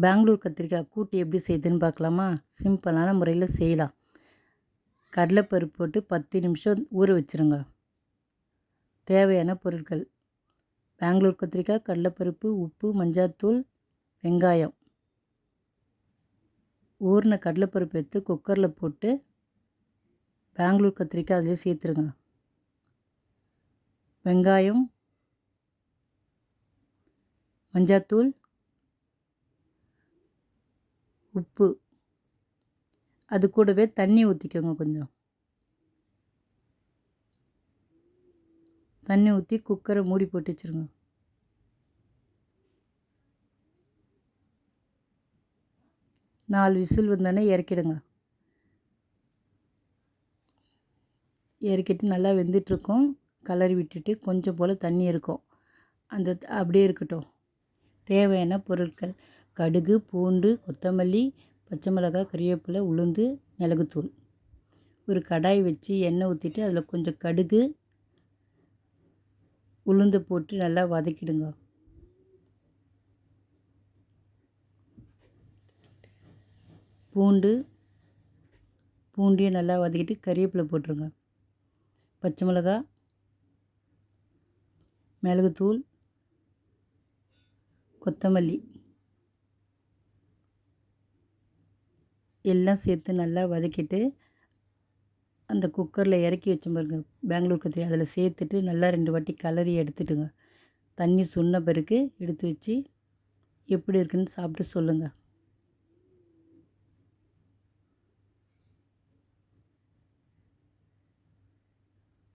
பெங்களூர் கத்திரிக்காய் கூட்டு எப்படி செய்யுதுன்னு பார்க்கலாமா? சிம்பிளான முறையில் செய்யலாம். கடலைப்பருப்பு போட்டு பத்து நிமிஷம் ஊற வச்சுருங்க. தேவையான பொருட்கள். பெங்களூர் கத்திரிக்காய் கடலைப்பருப்பு உப்பு மஞ்சாத்தூள் வெங்காயம். ஊறின கடலைப்பருப்பு எடுத்து குக்கரில் போட்டு பெங்களூர் கத்திரிக்காய் அதிலே சேர்த்துருங்க. வெங்காயம் மஞ்சாத்தூள் உப்பு. அது கூடவே தண்ணி ஊற்றிக்கோங்க கொஞ்சம். தண்ணி ஊற்றி குக்கரை மூடி போட்டு வச்சுருங்க. நாலு விசில் வந்தோடனே இறக்கிடுங்க. இறக்கிட்டு நல்லா வெந்துட்டுருக்கோம். கலரி விட்டுட்டு கொஞ்சம் போல் தண்ணி இருக்கும். அந்த அப்படியே இருக்கட்டும். தேவையான பொருட்கள். கடுகு பூண்டு கொத்தமல்லி பச்சை மிளகாய் கறிவேப்பிலை உளுந்து மிளகுத்தூள். ஒரு கடாய் வச்சு எண்ணெய் ஊற்றிட்டு அதில் கொஞ்சம் கடுகு உளுந்து போட்டு நல்லா வதக்கிடுங்க. பூண்டு பூண்டையும் நல்லா வதக்கிட்டு கறிவேப்பிலை போட்டுருங்க. பச்சை மிளகா மிளகுத்தூள் கொத்தமல்லி. எல்லாம் சேர்த்து நல்லா வதக்கிட்டு அந்த குக்கரில் இறக்கி வச்ச பாருங்க பெங்களூர் கத்திரி. அதில் சேர்த்துட்டு நல்லா ரெண்டு வாட்டி கலரி எடுத்துட்டுங்க. தண்ணி சொன்ன பிறகு எடுத்து வச்சு எப்படி இருக்குன்னு சாப்பிட்டு சொல்லுங்கள்